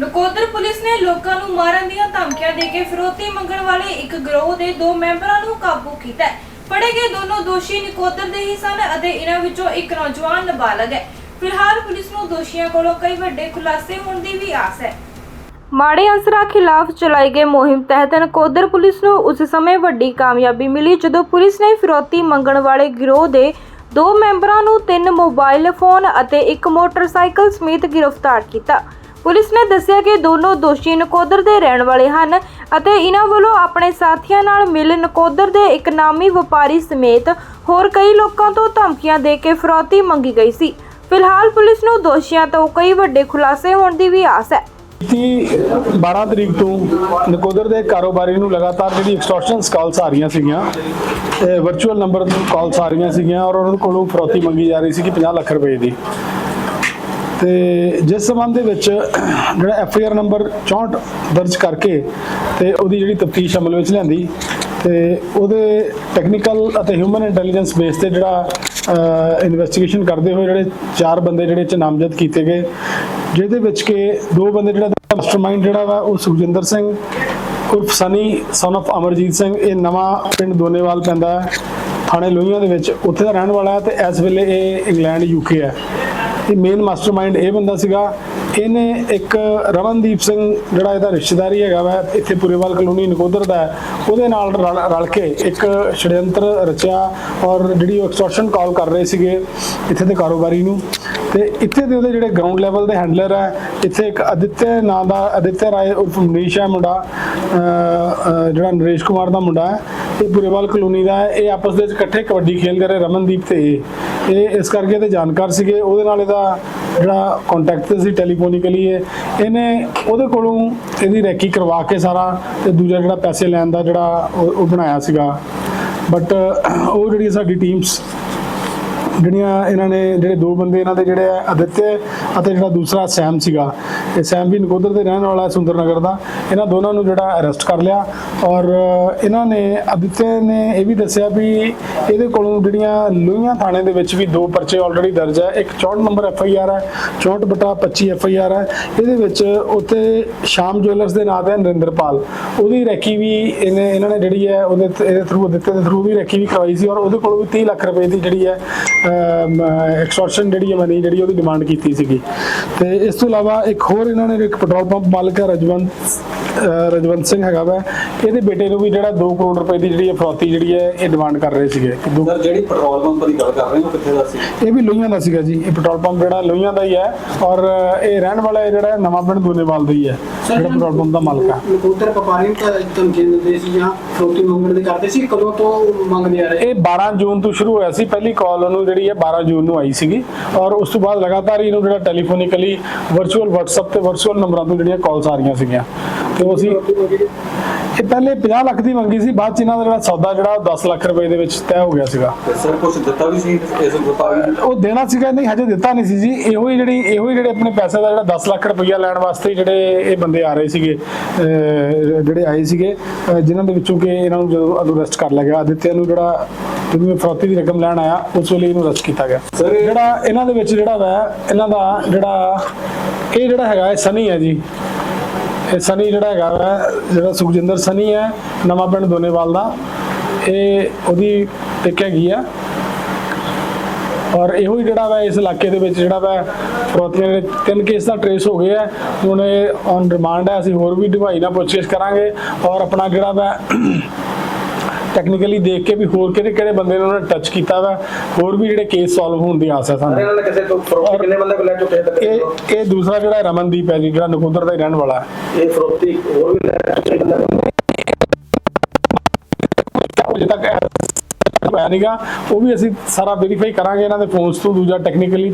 Nakodar police ਨੇ ਲੋਕਾਂ ਨੂੰ ਮਾਰਨ ਦੀਆਂ ਧਮਕੀਆਂ ਦੇ ਕੇ ਫਿਰੌਤੀ ਮੰਗਣ ਵਾਲੇ ਇੱਕ ਗਰੋਹ ਦੇ ਦੋ ਮੈਂਬਰਾਂ ਨੂੰ ਕਾਬੂ ਕੀਤਾ ਹੈ। ਫੜੇ ਗਏ ਦੋਨੋਂ ਦੋਸ਼ੀ ਨਕੋਦਰ ਦੇ ਹੀ ਸਨ ਅਤੇ ਇਹਨਾਂ ਵਿੱਚੋਂ ਇੱਕ ਨੌਜਵਾਨ ਨਾਬਾਲਗ ਹੈ। ਫਿਲਹਾਲ ਪੁਲਿਸ ਨੂੰ ਦੋਸ਼ੀਆਂ ਕੋਲੋਂ ਕਈ ਵੱਡੇ ਖੁਲਾਸੇ ਹੋਣ ਦੀ ਵੀ ਆਸ ਹੈ। ਮਾੜੇ ਅਨਸਰਾਂ ਖਿਲਾਫ ਚਲਾਈ ਗਈ ਮੁਹਿੰਮ ਤਹਿਤ ਨਕੋਦਰ ਪੁਲਿਸ ਨੂੰ ਉਸ ਸਮੇਂ ਵੱਡੀ ਕਾਮਯਾਬੀ ਮਿਲੀ ਜਦੋਂ ਪੁਲਿਸ ਨੇ ਫਿਰੋਤੀ ਮੰਗਣ ਵਾਲੇ ਗਿਰੋਹ ਦੇ ਦੋ ਮੈਂਬਰਾਂ ਨੂੰ ਤਿੰਨ ਮੋਬਾਈਲ ਫੋਨ ਅਤੇ ਇੱਕ ਮੋਟਰਸਾਈਕਲ ਸਮੇਤ ਗ੍ਰਿਫਤਾਰ ਕੀਤਾ। ਪੁਲਿਸ ਨੇ ਦੱਸਿਆ ਕਿ ਦੋਨੋਂ ਦੋਸ਼ੀ ਨਕੋਦਰ ਦੇ ਰਹਿਣ ਵਾਲੇ ਹਨ ਅਤੇ ਇਹਨਾਂ ਵੱਲੋਂ ਆਪਣੇ ਸਾਥੀਆਂ ਨਾਲ ਮਿਲ ਨਕੋਦਰ ਦੇ ਇੱਕ ਨਾਮੀ ਵਪਾਰੀ ਸਮੇਤ ਹੋਰ ਕਈ ਲੋਕਾਂ ਤੋਂ ਧਮਕੀਆਂ ਦੇ ਕੇ ਫਿਰੌਤੀ ਮੰਗੀ ਗਈ ਸੀ। ਫਿਲਹਾਲ ਪੁਲਿਸ ਨੂੰ ਦੋਸ਼ੀਆਂ ਤੋਂ ਕਈ ਵੱਡੇ ਖੁਲਾਸੇ ਹੋਣ ਦੀ ਵੀ ਆਸ ਹੈ। ਕਿ 12 ਤਰੀਕ ਤੋਂ ਨਕੋਦਰ ਦੇ ਕਾਰੋਬਾਰੀ ਨੂੰ ਲਗਾਤਾਰ ਜਿਹੜੀ ਐਕਸਟੋਰਸ਼ਨਸ ਕਾਲਸ ਆ ਰਹੀਆਂ ਸੀਗੀਆਂ ਵਰਚੁਅਲ ਨੰਬਰ ਤੋਂ ਕਾਲਸ ਆ ਰਹੀਆਂ ਸੀਗੀਆਂ ਔਰ ਉਹਨਾਂ ਕੋਲੋਂ ਫਰੌਤੀ ਮੰਗੀ ਜਾ ਰਹੀ ਸੀ ਕਿ 50 ਲੱਖ ਰੁਪਏ ਦੀ। ਤੇ ਜਿਸ ਸਬੰਧ ਦੇ ਵਿੱਚ ਜਿਹੜਾ ਐਫ ਆਈ ਆਰ ਨੰਬਰ 64 ਦਰਜ ਕਰਕੇ ਤੇ ਉਹਦੀ ਜਿਹੜੀ ਤਫਤੀਸ਼ ਅਮਲ ਵਿੱਚ ਲਿਆਂਦੀ ਤੇ ਉਹਦੇ ਟੈਕਨੀਕਲ ਅਤੇ ਹਿਊਮਨ ਇੰਟੈਲੀਜੈਂਸ ਬੇਸ ਤੇ ਜਿਹੜਾ ਇਨਵੈਸਟੀਗੇਸ਼ਨ ਕਰਦੇ ਹੋਏ ਜਿਹੜੇ ਚਾਰ ਬੰਦੇ ਜਿਹੜੇ ਚ ਨਾਮਜ਼ਦ ਕੀਤੇ ਗਏ, ਜਿਹਦੇ ਵਿੱਚ ਕਿ ਦੋ ਬੰਦੇ ਜਿਹੜਾ ਮਾਸਟਰਮਾਈਂਡ ਜਿਹੜਾ ਵਾ ਉਹ ਸੁਖਜਿੰਦਰ ਸਿੰਘ, ਉਰਫ ਸਨੀ ਸਨ of ਅਮਰਜੀਤ ਸਿੰਘ, ਇਹ ਨਵਾਂ ਪਿੰਡ ਦੋਨੇਵਾਲ ਪੈਂਦਾ ਹੈ ਥਾਣੇ ਲੋਹੀਆਂ ਦੇ ਵਿੱਚ, ਉੱਥੇ ਦਾ ਰਹਿਣ ਵਾਲਾ ਹੈ ਤੇ ਇਸ ਵੇਲੇ ਇਹ ਇੰਗਲੈਂਡ ਯੂਕੇ ਹੈ। ਇਹ ਮੇਨ ਮਾਸਟਰਮਾਈਂਡ ਇਹ ਬੰਦਾ ਸੀਗਾ। ਇਹਨੇ ਇੱਕ ਰਮਨਦੀਪ ਸਿੰਘ ਜਿਹੜਾ ਇਹਦਾ ਰਿਸ਼ਤੇਦਾਰੀ ਹੈਗਾ ਵਾ, ਇੱਥੇ ਪੁਰੇਵਾਲ ਕਲੋਨੀ ਨਕੋਦਰ ਦਾ ਉਹਦੇ ਨਾਲ ਰਲ ਕੇ ਇੱਕ ਛੜਯੰਤਰ ਰਚਿਆ ਔਰ ਜਿਹੜੀ ਉਹ ਐਕਸਟੋਰਸ਼ਨ ਕਾਲ ਕਰ ਰਹੇ ਸੀਗੇ ਇੱਥੇ ਦੇ ਕਾਰੋਬਾਰੀ ਨੂੰ। ਤੇ ਇੱਥੇ ਦੇ ਉਹਦੇ ਜਿਹੜੇ ਗਰਾਊਂਡ ਲੈਵਲ ਦੇ ਹੈਂਡਲਰ ਹੈ, ਇੱਥੇ ਇੱਕ ਅਦਿੱਤਯ ਨਾਂ ਦਾ ਅਦਿੱਤਯ ਰਾਏ ਉਰਫ ਮਨੀਸ਼ ਹੈ ਮੁੰਡਾ ਜਿਹੜਾ ਨਰੇਸ਼ ਕੁਮਾਰ ਦਾ ਮੁੰਡਾ ਹੈ। ਇਹ ਪੁਰੇਵਾਲ ਕਲੋਨੀ ਦਾ ਹੈ। ਇਹ ਆਪਸ ਦੇ ਵਿੱਚ ਇਕੱਠੇ ਕਬੱਡੀ ਖੇਡਦੇ ਰਹੇ ਰਮਨਦੀਪ ਤੇ ਇਹ। ਇਹ ਇਸ ਕਰਕੇ ਤੇ ਜਾਣਕਾਰ ਸੀਗੇ। ਉਹਦੇ ਨਾਲ ਇਹਦਾ ਜਿਹੜਾ ਕੰਟੈਕਟ ਸੀ ਟੈਲੀਫੋਨਿਕਲੀ ਇਹ, ਇਹਨੇ ਉਹਦੇ ਕੋਲੋਂ ਇਹਦੀ ਰੈਕੀ ਕਰਵਾ ਕੇ ਸਾਰਾ ਤੇ ਦੂਜਾ ਜਿਹੜਾ ਪੈਸੇ ਲੈਣ ਦਾ ਜਿਹੜਾ ਉਹ ਉਹ ਬਣਾਇਆ ਸੀਗਾ। ਬਟ ਉਹ ਜਿਹੜੀ ਸਾਡੀ ਟੀਮਸ ਜਿਹੜੀਆਂ ਇਹਨਾਂ ਨੇ, ਜਿਹੜੇ ਦੋ ਬੰਦੇ ਇਹਨਾਂ ਦੇ ਜਿਹੜੇ ਆ ਅਦਿੱਤਯ ਅਤੇ ਜਿਹੜਾ ਦੂਸਰਾ ਸੈਮ ਸੀਗਾ। ਇਹ ਸੈਮ ਵੀ ਨਕੋਦਰ ਦੇ ਰਹਿਣ ਵਾਲਾ ਸੁੰਦਰ ਨਗਰ ਦਾ। ਇਹਨਾਂ ਦੋਨਾਂ ਨੂੰ ਜਿਹੜਾ ਅਰੈਸਟ ਕਰ ਲਿਆ ਔਰ ਇਹਨਾਂ ਨੇ ਅਦਿੱਤਯ ਨੇ ਇਹ ਵੀ ਦੱਸਿਆ ਵੀ ਇਹਦੇ ਕੋਲੋਂ ਜਿਹੜੀਆਂ ਲੋਹੀਆਂ ਥਾਣੇ ਦੇ ਵਿੱਚ ਵੀ ਦੋ ਪਰਚੇ ਆਲਰੇਡੀ ਦਰਜ ਹੈ। ਇੱਕ 64 ਨੰਬਰ ਐਫ ਆਈ ਆਰ ਹੈ 64 ਬਟਾ 25 ਐਫ ਆਈ ਆਰ ਹੈ। ਇਹਦੇ ਵਿੱਚ ਉੱਤੇ ਸ਼ਾਮ ਜੁਐਲਰਸ ਦੇ ਨਾਂ ਤੇ ਨਰਿੰਦਰਪਾਲ। ਉਹਦੀ ਰੈਕੀ ਵੀ ਇਹਨੇ, ਇਹਨਾਂ ਨੇ ਜਿਹੜੀ ਹੈ, ਉਹਦੇ ਇਹਦੇ ਥਰੂ ਦਿੱਤੇ ਦੇ ਥਰੂ ਵੀ ਰੈਕੀ ਵੀ ਕਰਵਾਈ ਸੀ ਔਰ ਉਹਦੇ ਕੋਲੋਂ ਵੀ 30 ਲੱਖ ਰੁਪਏ ਦੀ ਜਿਹੜੀ ਹੈ ਐਕਸਟੋਰਸ਼ਨ ਜਿਹੜੀ ਹੈ ਮਨੀ ਜਿਹੜੀ ਉਹਦੀ ਡਿਮਾਂਡ ਕੀਤੀ ਸੀਗੀ। ਤੇ ਇਸ ਤੋਂ ਇਲਾਵਾ ਇੱਕ ਹੋਰ ਇਹਨਾਂ ਨੇ ਇੱਕ ਪੈਟਰੋਲ ਪੰਪ ਮਾਲਕ ਹੈ ਰਜਵੰਤ ਰਜਵੰਤ ਸਿੰਘ ਹੈਗਾ ਵਾ। ਇਹਦੇ ਬੇਟੇ ਨੂੰ ਵੀ ਜਿਹੜਾ 2 ਕਰੋੜ ਰੁਪਏ ਦੀ ਜਿਹੜੀ ਹੈ ਫਰੌਤੀ ਜਿਹੜੀ ਹੈ ਇਹ ਡਿਮਾਂਡ ਕਰ ਰਹੇ ਸੀਗੇ। ਸਰ ਜਿਹੜੀ ਪੈਟਰੋਲ ਪੰਪ ਦੀ ਗੱਲ ਕਰ ਰਹੇ ਹੋ ਕਿੱਥੇ ਦਾ ਸੀ? ਇਹ ਵੀ ਲੋਹੀਆਂ ਦਾ ਸੀਗਾ ਜੀ। ਇਹ ਪੈਟਰੋਲ ਪੰਪ ਜਿਹੜਾ ਲੋਹੀਆਂ ਦਾ ਹੀ ਹੈ ਔਰ ਇਹ ਰਹਿਣ ਵਾਲਾ ਜਿਹੜਾ ਨਵਾਂ ਪਿੰਡ ਦੋਨੇਵਾਲ ਦਾ ਹੀ ਹੈ ਜਿਹੜਾ ਪੈਟਰੋਲ ਪੰਪ ਦਾ ਮਾਲਕ ਹੈ। ਨਕੋਦਰ ਵਪਾਰੀ ਨੂੰ ਤਾਂ ਧਮਕੀ ਦਿੰਦੇ ਸੀ ਜਾਂ ਫਰੋਤੀ ਮੰਗਣ ਦੇ ਕਰਦੇ ਸੀ ਕਦੋਂ ਤੋਂ ਮੰਗਦੇ ਆ ਰਹੇ? ਇਹ 12 ਜੂਨ ਤੋਂ ਸ਼ੁਰੂ ਹੋਇਆ ਸੀ। ਪਹਿਲੀ ਕਾਲ ਉਹਨੂੰ ਜਿਹੜੀ ਹੈ 12 ਜੂਨ ਨੂੰ ਆਈ ਸੀਗੀ ਔਰ ਉਸ ਤੋਂ ਬਾਅਦ ਲਗਾਤਾਰ ਹੀ ਇਹਨੂੰ ਜਿਹੜਾ ਟੈਲੀਫੋਨਿਕਲੀ ਵਰਚੁਅਲ WhatsApp ਤੇ ਵਰਚੁਅਲ ਨੰਬਰਾਂ ਤੋਂ ਜਿਹੜੀਆਂ ਕਾਲਸ ਆ ਰਹੀਆਂ ਸੀਗੀਆਂ। ਤੇ ਅਸੀਂ ਇਹ ਪਹਿਲੇ 50 ਲੱਖ ਦੀ ਮੰਗੀ ਸੀ ਬਾਅਦ ਚ ਇਹਨਾਂ ਦਾ ਜਿਹੜਾ ਸੌਦਾ ਜਿਹੜਾ ਉਹ 10 ਲੱਖ ਰੁਪਏ ਦੇ ਵਿੱਚ ਤੈਅ ਹੋ ਗਿਆ ਸੀਗਾ। ਸਰ ਕੁਝ ਦਿੱਤਾ ਵੀ ਸੀ? ਇਸ ਉਹ ਦੇਣਾ ਸੀਗਾ ਨਹੀਂ ਹਜੇ ਦਿੱਤਾ ਨਹੀਂ ਸੀ ਜੀ। ਇਹੋ ਹੀ ਜਿਹੜੀ ਇਹੋ ਹੀ ਜਿਹੜੇ ਆਪਣੇ ਪੈਸੇ ਦਾ ਜਿਹੜਾ 10 ਲੱਖ ਰੁਪਈਆ ਲੈਣ ਵਾਸਤੇ ਜਿਹੜੇ ਇਹ ਬੰਦੇ ਆ ਰਹੇ ਸੀਗੇ ਜਿਹੜੇ ਆਏ ਸੀਗੇ ਜਿਨ੍ਹਾਂ ਦੇ ਵਿੱਚੋਂ ਕਿ ਇਹਨਾਂ ਨੂੰ ਜਦੋਂ ਅਰੈਸਟ ਕਰ ਲਿਆ ਗਿਆ ਆਦਿਤਿਆ ਨੂੰ ਜਿਹੜਾ ਜਦੋਂ ਇਹ ਫਰੌਤੀ ਦੀ ਰਕਮ ਲੈਣ ਆਇਆ ਉਸ ਵੇਲੇ ਇਹਨੂੰ ਅਰੈਸਟ ਕੀਤਾ ਗਿਆ। ਜਿਹੜਾ ਇਹਨਾਂ ਦੇ ਵਿੱਚ ਜਿਹੜਾ ਵਾ ਇਹਨਾਂ ਦਾ ਜਿਹੜਾ ਇਹ ਜਿਹੜਾ ਹੈਗਾ ਇਹ ਸਨੀ ਹੈ ਜੀ। ਇਹ ਸਨੀ ਜਿਹੜਾ ਹੈਗਾ ਵਾ ਜਿਹੜਾ ਸੁਖਜਿੰਦਰ ਸਨੀ ਹੈ ਨਵਾਂ ਪਿੰਡ ਦੋਨੇਵਾਲ ਦਾ। ਇਹ ਉਹਦੀ ਪਿਕ ਹੈਗੀ ਆ। ਔਰ ਇਹੋ ਹੀ ਜਿਹੜਾ ਵਾ ਇਸ ਇਲਾਕੇ ਦੇ ਵਿੱਚ ਜਿਹੜਾ ਵਾ ਫਰੋਤੀਆਂ ਦੇ ਤਿੰਨ ਕੇਸ ਦਾ ਟਰੇਸ ਹੋ ਗਏ ਆ। ਹੁਣ ਇਹ ਔਨ ਰਿਮਾਂਡ ਹੈ ਅਸੀਂ ਹੋਰ ਵੀ ਢਵਾਈ ਨਾਲ ਪੁੱਛਗਿੱਛ ਕਰਾਂਗੇ। ਔਰ ਆਪਣਾ ਜਿਹੜਾ ਵਾ ਟੈਕਨੀਕਲੀ ਦੇਖ ਕੇ ਵੀ ਹੋਰ ਕਿਹੜੇ ਕਿਹੜੇ ਬੰਦੇ ਨੇ ਉਹਨਾਂ ਨੇ ਟੱਚ ਕੀਤਾ ਵਾ ਹੋਰ ਵੀ ਜਿਹੜੇ ਕੇਸ ਸੋਲਵ ਹੋਣ ਦੀ ਆਸ ਹੈ ਸਾਨੂੰ। ਇਹਨਾਂ ਨੇ ਕਿਸੇ ਤੋਂ ਫਰੋਤੀ ਕਿੰਨੇ ਬੰਦੇ ਕੋਲ ਲੈ ਚੁੱਕੇ ਤੱਕ ਇਹ ਇਹ ਦੂਸਰਾ ਜਿਹੜਾ ਰਮਨਦੀਪ ਹੈ ਜੀ ਜਿਹੜਾ ਨਕੋਦਰ ਦਾ ਰਹਿਣ ਵਾਲਾ। ਇਹ ਫਰੋਤੀ ਹੋਰ ਵੀ ਲੈ ਚੁੱਕੇ ਬੰਦੇ ਅਜੇ ਤੱਕ ਉਹ ਵੀ ਅਸੀਂ ਸਾਰਾ ਵੈਰੀਫਾਈ ਕਰਾਂਗੇ ਇਹਨਾਂ ਦੇ ਫੋਨਸ ਤੋਂ ਦੂਜਾ ਟੈਕਨੀਕਲੀ